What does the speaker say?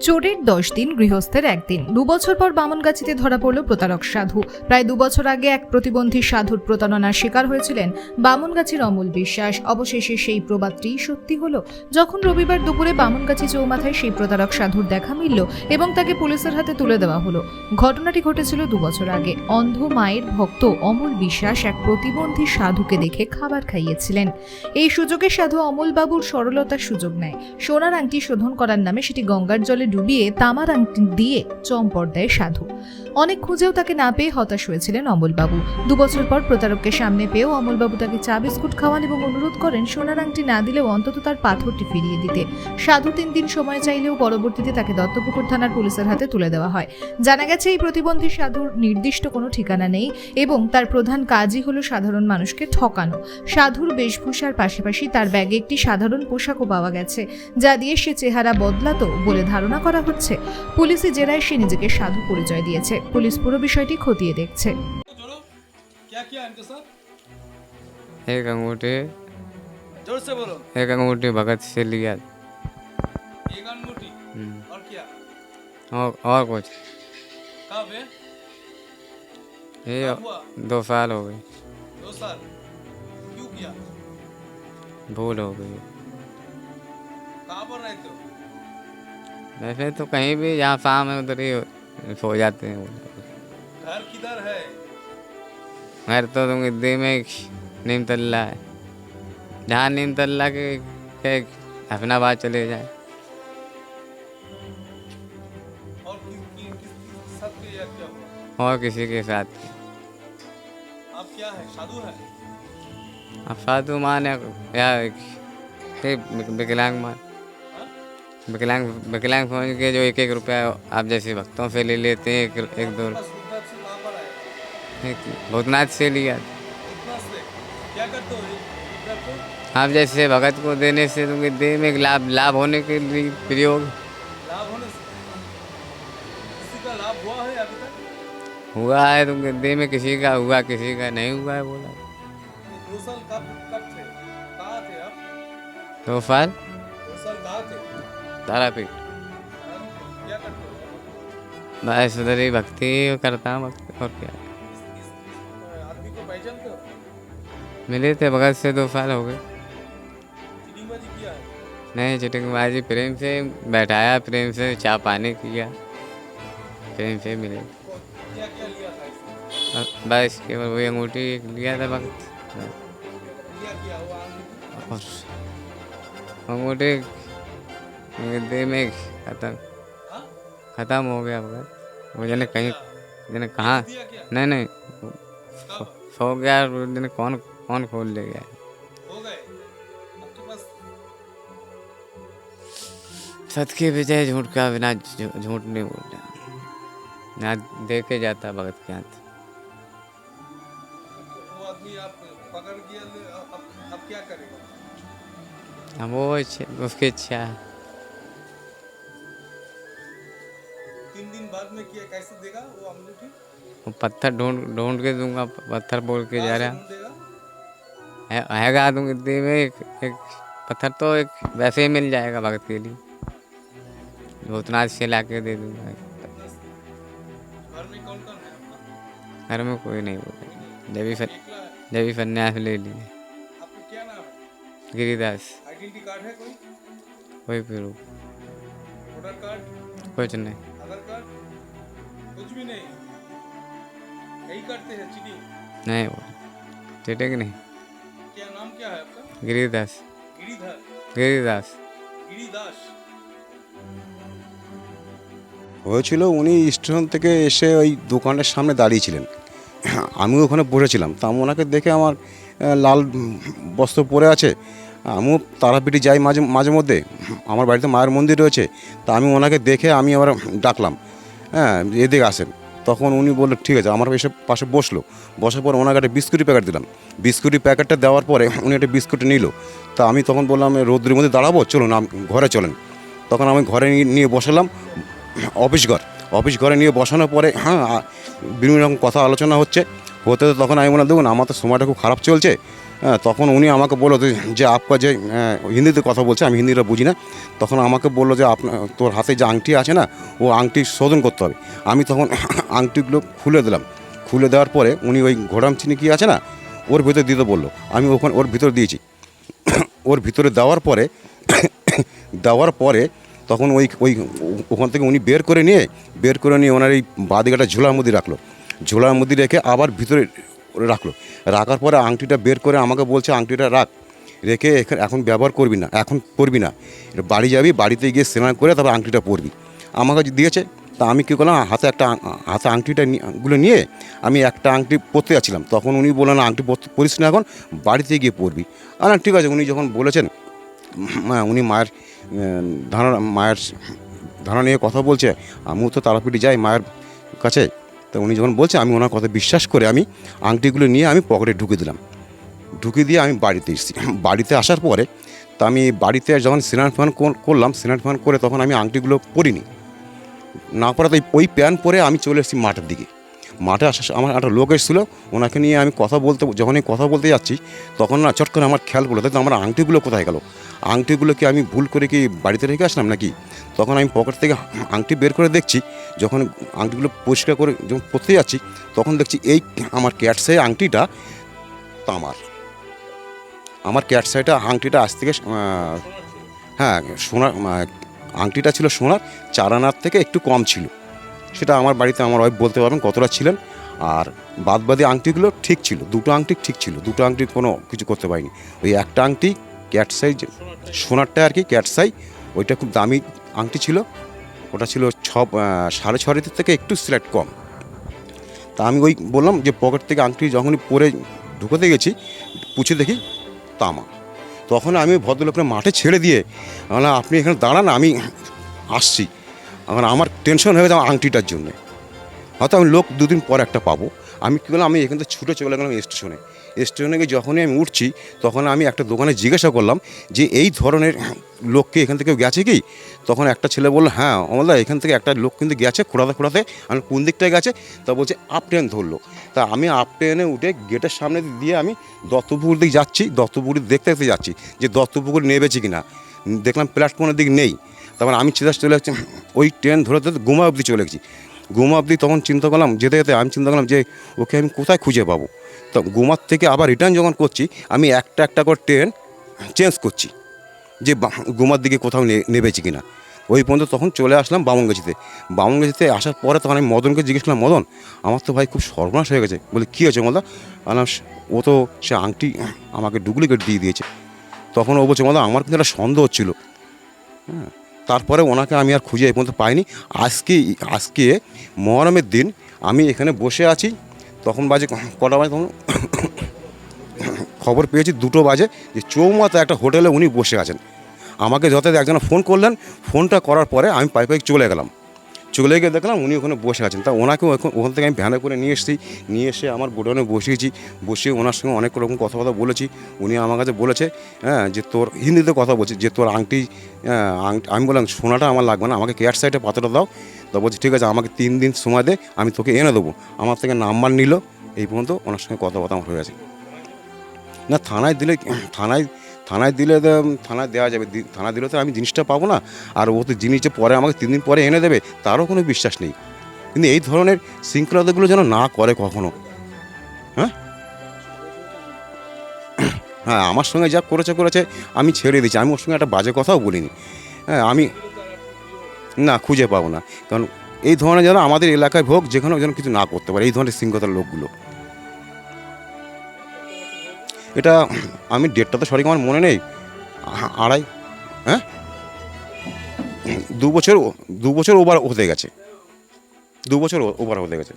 চোরের দশ দিন গৃহস্থের একদিন। দুবছর পর বামনগাছিতে ধরা পড়ল প্রতারক সাধু। প্রায় দুবছর আগে এক প্রতিবন্ধী সাধুর প্রতারণার শিকার হয়েছিলেন বামনগাছির অমল বিশ্বাস। অবশেষে সেই প্রবাদটি সত্যি হলো। যখন রবিবার দুপুরে বামনগাছি চৌমাথায় সেই প্রতারক সাধুর দেখা মিলল এবং তাকে পুলিশের হাতে তুলে দেওয়া হলো। ঘটনাটি ঘটেছিল দুবছর আগে। অন্ধ মায়ের ভক্ত অমল বিশ্বাস এক প্রতিবন্ধী সাধুকে দেখে খাবার খাইয়েছিলেন। এই সুযোগে সাধু অমলবাবুর সরলতার সুযোগ নেয়। সোনার আংটি শোধন করার নামে সেটি গঙ্গার জলে ডুবিয়ে তামার আংটি দিয়ে চম্পট দেয় সাধু। অনেক খুঁজেও তাকে না পেয়ে হতাশ হয়েছিলেন অমলবাবু। দুবছর পর প্রতারককে সামনে পেয়েও অমলবাবু তাকে চা, বিস্কুট খাওয়ান এবং অনুরোধ করেন সোনার আংটি না দিলেও অন্তত তার পাথরটি ফিরিয়ে দিতে। সাধু তিন দিন সময় চাইলেও পরবর্তীতে তাকে দত্তপুকুর থানার পুলিশের হাতে তুলে দেওয়া হয়। জানা গেছে, এই প্রতিবন্ধী সাধুর নির্দিষ্ট কোনো ঠিকানা নেই এবং তার প্রধান কাজই হলো সাধারণ মানুষকে ঠকানো। সাধুর বেশভূষার পাশাপাশি তার ব্যাগে একটি সাধারণ পোশাকও পাওয়া গেছে, যা দিয়ে সে চেহারা বদলাতো বলে ধারণা করা হচ্ছে। পুলিশি জেরায় সে নিজেকে সাধু পরিচয় দিয়েছে। পুলিশ পুরো বিষয়টি খতিয়ে দেখছে जोरो क्या किया इनके साथ एक अंगूठी जोर से बोलो एक अंगूठी भगत से लिया एक अंगूठी हम्म, और क्या और और कुछ कब है ये कब हुआ दो साल हो गए दो साल क्यों किया भूल हो गई कहाँ पर रहते हो वैसे तो कहीं भी जहाँ शाम है उधर ही सो जाते हैं घर किधर है? घर तो तुम दी में नीम तल्ला है। जहाँ नीम तल्ला के, के हफनाबाद चले जाए। और किस कि, हुआ? और किसी के साथ। आप क्या है? साधु है? अब साधु मान या विकलांग मान? विकलांग विकलांग पहुँच के जो एक एक रुपया आप जैसे भक्तों से ले लेते हैं एक, एक दो भूतनाथ से लिया। आप जैसे भगत को देने से उनके देह में लाभ लाभ होने के लिए प्रयोग। हुआ है तो दे में किसी का हुआ किसी का नहीं हुआ है बोला। तो फल तारापीठ बस उधर ही भक्ति करता हूँ, भक्ति, और क्या। मिले थे भगत से दो साल हो गए। नहीं, चिटिंगबाजी प्रेम से, बैठाया प्रेम से, चाय पानी किया, प्रेम से मिले। बस केवल वही अंगूठी लिया था आदमी और अंगूठी देह में खत्म। हाँ? खत्म हो गया भगत वो जने कहीं जने कहाँ? नहीं नहीं। सो गया जने कौन कौन खोल ले गया? हो पास सत के विजय झूठ का बिना झूठ नहीं बोलता। ना दे के जाता भगत के हाथ। पकड़ अब क्या करेगा? वो उसकी इच्छा है। तीन दिन बाद में क्या कैसे देगा वो अंगूठी वो पत्थर ढूंढ ढूंढ के दूँगा पत्थर बोल के जा रहा। है आएगा दूँगा दे में एक, एक पत्थर तो एक वैसे ही मिल जाएगा भगत के लिए। भूतनाथ से ला के दे दूँगा। घर में कौन कौन है घर में कोई नहीं बोला जब भी जब भी सन्यास ले लिए। आपका क्या नाम है? गिरिदास है कोई? कोई कार्ड? कुछ नहीं। आधार कार्ड कुछ भी नहीं यही करते हैं चीटिंग नहीं बोला चटेंगे नहीं क्या नाम क्या है आपका गिरिदास गिरिधर गिरिदास गिरिदास হয়েছিল উনি স্টেশন থেকে এসে ওই দোকানের সামনে দাঁড়িয়েছিলেন আমি ওখানে বসেছিলাম তা আমি ওনাকে দেখে আমার আহ, লাল উম, বস্ত্র পরে আছে আমিও তারাপীঠে যাই মাঝে মাঝে মধ্যে। আমার বাড়িতে মায়ের মন্দির রয়েছে, তা আমি ওনাকে দেখে আমি আবার ডাকলাম। হ্যাঁ এদিকে আসেন। তখন উনি বলল, ঠিক আছে। আমার এসে পাশে বসল। বসার পর ওনাকে একটা বিস্কুটি প্যাকেট দিলাম। বিস্কুটি প্যাকেটটা দেওয়ার পরে উনি একটা বিস্কুট নিল। তা আমি তখন বললাম, রোদ্রের মধ্যে দাঁড়াবো? চলুন ঘরে চলেন। তখন আমি ঘরে নিয়ে- বসালাম, অফিস ঘর। অফিস ঘরে নিয়ে বসানোর পরে হ্যাঁ বিভিন্ন রকম কথা আলোচনা হচ্ছে। হতে তখন আমি বললাম, দেখুন, আমার তো সময়টা খুব খারাপ চলছে। তখন উনি আমাকে বলল যে- আপকা যে হিন্দিতে কথা বলছে, আমি হিন্দিটা বুঝি না। তখন আমাকে বলল যে আপনার তোর হাতে যে আংটি আছে না, ও আংটি শোধন করতে হবে। আমি তখন আংটিগুলো খুলে দিলাম। খুলে দেওয়ার পরে উনি ওই ঘোড়াম চিনি কি আছে না, ওর ভিতরে দিতে বলল। আমি ওখানে, ওর ভিতরে দিয়েছি। ওর ভিতরে দেওয়ার পরে দেওয়ার পরে তখন ওই ওই ওখান থেকে উনি বের করে নিয়ে, বের করে নিয়ে ওনার এই বাদিকাটা ঝোলার মধ্যে রাখল। ঝোলার মধ্যে রেখে আবার ভিতরে রাখল। রাখার পরে আংটিটা বের করে আমাকে বলছে, আংটিটা রাখ, রেখে এখানে এখন ব্যবহার করবি না, এখন পরবি না। বাড়ি যাবি, বাড়িতে গিয়ে স্নান করে তারপর আংটিটা পরবি। আমাকে দিয়েছে, তা আমি কী করলাম, হাতে একটা হাতে আংটিটা গুলো নিয়ে আমি একটা আংটি পরতে যাচ্ছিলাম। তখন উনি বললেন, আংটি পরিস না এখন, বাড়িতে গিয়ে পরবি। আর না, ঠিক আছে, উনি যখন বলেছেন উনি মায়ের ধারণা মায়ের ধারণা নিয়ে কথা বলছে, আমিও তো তারাপীঠে যাই, মায়ের কাছে তো উনি যখন বলছে, আমি ওনার কথা বিশ্বাস করে আমি আংটিগুলো নিয়ে আমি পকেটে ঢুকে দিলাম। ঢুকে দিয়ে আমি বাড়িতে এসেছি। বাড়িতে আসার পরে তা আমি বাড়িতে যখন স্নান ফান করলাম, স্নান ফান করে তখন আমি আংটিগুলো পরিনি। না করাতে ওই প্যান্ট পরে আমি চলে এসেছি মাঠের দিকে। মাঠে সময় আমার একটা লোক এসেছিল, ওনাকে নিয়ে আমি কথা বলতে, যখনই কথা বলতে যাচ্ছি, তখন না চট করে আমার খেয়াল পড়ল তাই তো আমার আংটিগুলো কোথায় গেল? আংটিগুলো কি আমি ভুল করে কি বাড়িতে রেখে আসলাম নাকি? তখন আমি পকেট থেকে আংটি বের করে দেখছি, যখন আংটিগুলো পরিষ্কার করে যখন পরতে যাচ্ছি, তখন দেখছি এই আমার ক্যাটসে আংটিটা তামার। আমার ক্যাটসাইটা আংটিটা আজ থেকে হ্যাঁ সোনার আংটিটা ছিল সোনার, চার আনার থেকে একটু কম ছিল। সেটা আমার বাড়িতে আমার ওয়াইফ বলতে পারবেন কতটা ছিলেন। আর বাদ বাদি আংটিগুলো ঠিক ছিল, দুটো আংটি ঠিক ছিল, দুটো আংটি কোনো কিছু করতে পারিনি। ওই একটা আংটি ক্যাট সাইজ সোনারটা আর কি ক্যাট সাই ওইটা খুব দামি আংটি ছিল। ওটা ছিল ছ সাড়ে ছয়ের থেকে একটু সিলেক্ট কম। তা আমি ওই বললাম যে পকেট থেকে আংটি যখনই পরে ঢুকোতে গেছি, পুছে দেখি তামা। তখন আমি ভদ্রলোকের মাঠে ছেড়ে দিয়ে আপনি এখানে দাঁড়ান আমি আসছি। এখন আমার টেনশন হয়ে গেছে আমার আংটিটার জন্যে। হয়তো আমি লোক দুদিন পর একটা পাবো। আমি কী করলাম আমি এখান থেকে ছুটে চলে গেলাম স্টেশনে স্টেশনে গিয়ে যখনই আমি উঠছি, তখন আমি একটা দোকানে জিজ্ঞাসা করলাম যে, এই ধরনের লোককে এখান থেকে গেছে কি? তখন একটা ছেলে বলল হ্যাঁ অমলদা, এখান থেকে একটা লোক কিন্তু গেছে খোঁড়াতে খোঁড়াতে। আমি কোন দিকটায় গেছে? তা বলছে, আপ ট্রেন ধরলো। তা আমি আপ ট্রেনে উঠে গেটের সামনে দিয়ে আমি দত্তপুকুর দিকে যাচ্ছি। দত্তপুকুর দেখতে দেখতে যাচ্ছি যে দত্তপুকুর নেবেছে কি না দেখলাম প্ল্যাটফর্মের দিক নেই। তারপর আমি চিন্তা চলে যাচ্ছি, ওই ট্রেন ধরে ধরে গুমা অবধি চলে গেছি। গুমা অবধি তখন চিন্তা করলাম, যেতে যেতে আমি চিন্তা করলাম যে, ওকে আমি কোথায় খুঁজে পাবো? তো গুমার থেকে আবার রিটার্ন যখন করছি, আমি একটা একটা করে ট্রেন চেঞ্জ করছি, যে গুমার দিকে কোথাও নেবেছি কিনা। ওই পর্যন্ত তখন চলে আসলাম বামনগাছিতে বামনগাছিতে আসার পরে তখন আমি মদনকে জিজ্ঞেস করলাম, মদন, আমার তো ভাই খুব সর্বনাশ হয়ে গেছে। বলে, কী হয়েছে মদন? আলাম ও তো সে আংটি আমাকে ডুপ্লিকেট দিয়ে দিয়েছে। তখন ও বলছে, মদন, আমার কিন্তু একটা সন্দেহ হচ্ছিল। হ্যাঁ তারপরে ওনাকে আমি আর খুঁজে এই পর্যন্ত পাইনি। আজকে আজকে মহরমের দিন আমি এখানে বসে আছি। তখন বাজে কটা বাজে তখন? খবর পেয়েছি দুটো বাজে যে চৌমাতে একটা হোটেলে উনি বসে আছেন। আমাকে যথাযথ একজন ফোন করলেন। ফোনটা করার পরে আমি পাই পাই চলে গেলাম। চলে গিয়ে দেখলাম উনি ওখানে বসে আছেন। তা ওনাকেও এখন ওখান থেকে আমি ভ্যানে করে নিয়ে এসেছি। নিয়ে এসে আমার গোডাউনে বসিয়েছি বসিয়ে ওনার সঙ্গে অনেক রকম কথাবার্তা বলেছি। উনি আমার কাছে বলেছে হ্যাঁ যে তোর হিন্দিতে কথা বলছে যে তোর আংটি হ্যাঁ, আংটি আমি বললাম সোনাটা আমার লাগবে না আমাকে কেয়ার সাইডে পাথরটা দাও। তা বলছি ঠিক আছে আমাকে তিন দিন সময় দে আমি তোকে এনে দেবো। আমার থেকে নাম্বার নিল এই পর্যন্ত ওনার সঙ্গে কথাবার্তা আমার হয়ে গেছে। না থানায় দিলে থানায় থানায় দিলে থানায় দেওয়া যাবে থানায় দিলে তো আমি জিনিসটা পাবো না। আর ও তো জিনিসটা পরে আমাকে তিন দিন পরে এনে দেবে, তারও কোনো বিশ্বাস নেই। কিন্তু এই ধরনের শৃঙ্খলাতাগুলো যেন না করে কখনো। হ্যাঁ? হ্যাঁ আমার সঙ্গে যা করেছে করেছে, আমি ছেড়ে দিয়েছি। আমি ওর সঙ্গে একটা বাজে কথাও বলিনি। হ্যাঁ আমি না, খুঁজে পাবো না। কারণ এই ধরনের যেন আমাদের এলাকায় হোক যেখানে যেন কিছু না করতে পারে, এই ধরনের শৃঙ্খলার লোকগুলো। এটা আমি ডেটটা তো সঠিক আমার মনে নেই। আড়াই হ্যাঁ? দু বছর দু বছর ওভার হতে গেছে। দু বছর ওভার হতে গেছে।